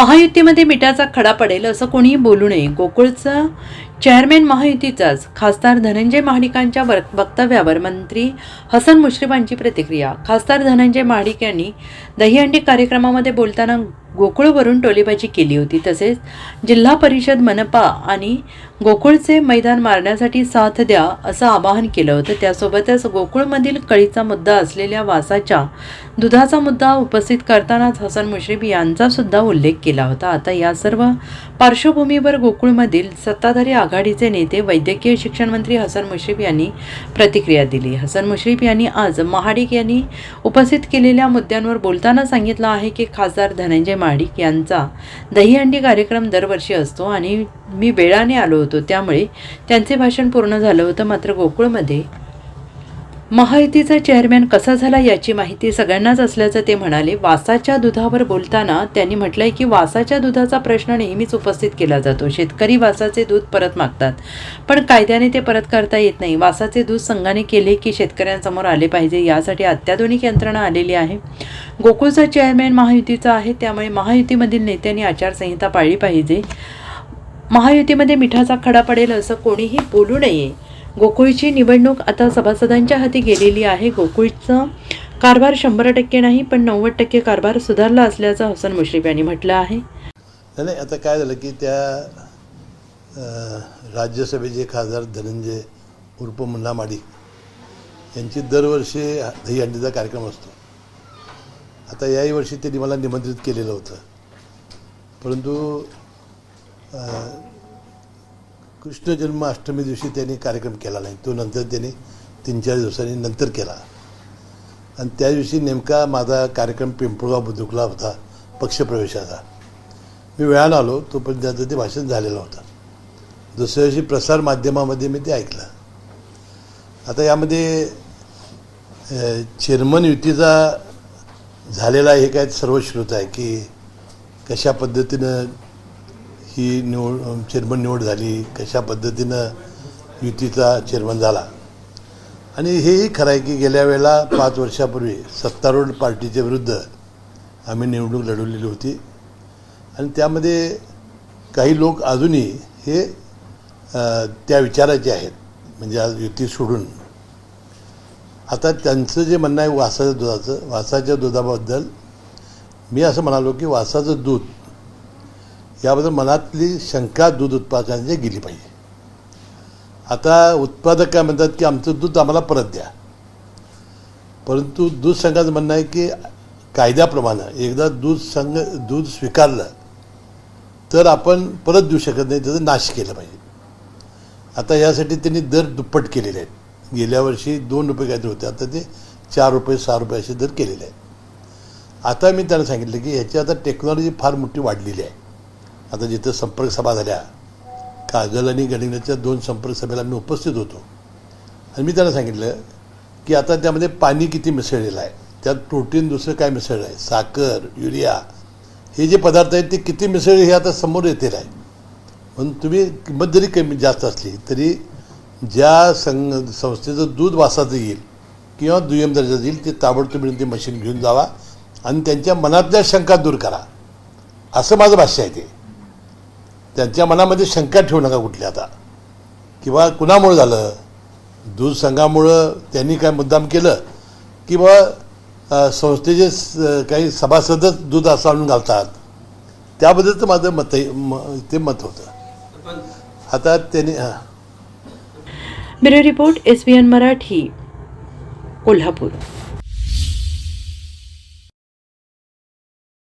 महायुतीमध्ये मिठाचा खडा पडेल असं कोणीही बोलू नये. गोकुळचा चेअरमॅन महायुतीचाच खासदार धनंजय महाडिकांच्या वर- वक्तव्यावर मंत्री हसन मुश्रीफांची प्रतिक्रिया. खासदार धनंजय महाडिक यांनी दहीहंडी कार्यक्रमामध्ये बोलताना गोकुळवरून टोलेबाजी केली होती. तसेच जिल्हा परिषद मनपा आणि गोकुळचे मैदान मारण्यासाठी साथ द्या असं आवाहन केलं होतं. त्यासोबतच गोकुळमधील कळीचा मुद्दा असलेल्या वासाच्या दुधाचा मुद्दा उपस्थित करतानाच हसन मुश्रीफ यांचा सुद्धा उल्लेख केला होता. आता या सर्व पार्श्वभूमीवर गोकुळमधील सत्ताधारी आघाडीचे नेते वैद्यकीय शिक्षण मंत्री हसन मुश्रीफ यांनी प्रतिक्रिया दिली. हसन मुश्रीफ यांनी आज महाडिक यांनी उपस्थित केलेल्या मुद्द्यांवर बोलताना सांगितलं आहे की खासदार धनंजय महाडिक यांचा दहीहंडी कार्यक्रम दरवर्षी असतो आणि मी वेळाने आलो होतो. त्यामुळे त्यांचे भाषण पूर्ण झालं होतं. मात्र गोकुळमध्ये महायुतीचा चेअरमॅन कसा झाला याची माहिती सगळ्यांनाच असल्याचं ते म्हणाले. वासाच्या दुधावर बोलताना त्यांनी म्हटलंय की वासाच्या दुधाचा प्रश्न नेहमीच उपस्थित केला जातो. शेतकरी वासाचे दूध परत मागतात. पण कायद्याने ते परत करता येत नाही. वासाचे दूध संघाने केले की शेतकऱ्यांसमोर आले पाहिजे यासाठी अत्याधुनिक यंत्रणा आलेली आहे. गोकुळचा चेअरमॅन महायुतीचा आहे. त्यामुळे महायुतीमधील नेत्यांनी आचारसंहिता पाळली पाहिजे. महायुतीमध्ये मिठाचा खडा पडेल असं कोणीही बोलू नये. गोकुळची निवडणूक आता सभासदांच्या हाती गेलेली आहे. गोकुळचं कारभार शंभर टक्के नाही पण नव्वद टक्के कारभार सुधारला असल्याचं हसन मुश्रीफ यांनी म्हटलं आहे. नाही आता काय झालं की त्या राज्यसभेचे खासदार धनंजय उर्फ मुन्ना माडी यांची दरवर्षी दहीहंडीचा कार्यक्रम असतो. आता याही वर्षी त्यांनी मला निमंत्रित केलेलं होतं. परंतु कृष्ण जन्माष्टमी दिवशी त्यांनी कार्यक्रम केला नाही. तो नंतर त्यांनी तीन चार दिवसांनी नंतर केला. आणि त्या दिवशी नेमका माझा कार्यक्रम पिंपळगाव बुद्रुकला होता पक्षप्रवेशाचा. मी वेळानं आलो तोपर्यंत त्याचं ते भाषण झालेलं होतं. दुसऱ्या दिवशी प्रसार माध्यमामध्ये मी ते ऐकलं. आता यामध्ये चेअरमन युतीचा झालेला हे काय सर्व श्रोत आहे की कशा पद्धतीनं ही निवड चेअरमन निवड झाली कशा पद्धतीनं युतीचा चेअरमन झाला. आणि हेही खरं आहे की गेल्या वेळेला पाच वर्षापूर्वी सत्तारूढ पार्टीच्या विरुद्ध आम्ही निवडणूक लढवलेली होती. आणि त्यामध्ये काही लोक अजूनही हे त्या विचाराचे आहेत. म्हणजे आज युती सोडून. आता त्यांचं जे म्हणणं आहे वासाच्या दुधाचं वासाच्या दुधाबद्दल मी असं म्हणालो की वासाचं दूध याबद्दल मनातली शंका दूध उत्पादकांची गेली पाहिजे. आता उत्पादक काय म्हणतात की आमचं दूध आम्हाला परत द्या. परंतु दूध संघाचं म्हणणं आहे की कायद्याप्रमाणे एकदा दूध संघ दूध स्वीकारलं तर आपण परत देऊ शकत नाही त्याचा नाश केला पाहिजे. आता यासाठी त्यांनी दर दुप्पट केलेले आहेत. गेल्या वर्षी दोन रुपये काहीतरी होते आता ते चार रुपये सहा रुपये असे दर केलेले आहेत. आता मी त्यांना सांगितलं की ह्याची आता टेक्नॉलॉजी फार मोठी वाढलेली आहे. आता जिथं संपर्क सभा झाल्या कागल आणि गडिंगच्या दोन संपर्क सभेला मी उपस्थित होतो. आणि मी त्यांना सांगितलं की आता त्यामध्ये पाणी किती मिसळलेलं आहे. त्यात प्रोटीन दुसरं काय मिसळलं आहे? साखर युरिया हे जे पदार्थ आहेत ते किती मिसळले हे आता समोर येतील आहे. म्हणून तुम्ही किंमत जरी कमी जास्त असली तरी ज्या संघ संस्थेचं दूध वासाचं येईल किंवा दुय्यम दर्जाचं येईल ते ताबडतोब ते मशीन घेऊन जावा आणि त्यांच्या मनातल्या शंका दूर करा. असं माझं भाष्य आहे ते. त्यांच्या मनामध्ये शंका ठेवू नका कुठली आता. किंवा कुणामुळं झालं? दूध संघामुळं त्यांनी काय मुद्दाम केलं? किंवा अ, संस्थेचे स- काही सभासदच दूध असं आणून घालतात? त्याबद्दलचं माझं मत आहे. म- ते मत होतं. आता त्यांनी bureau report S B N Marathi Kolhapur.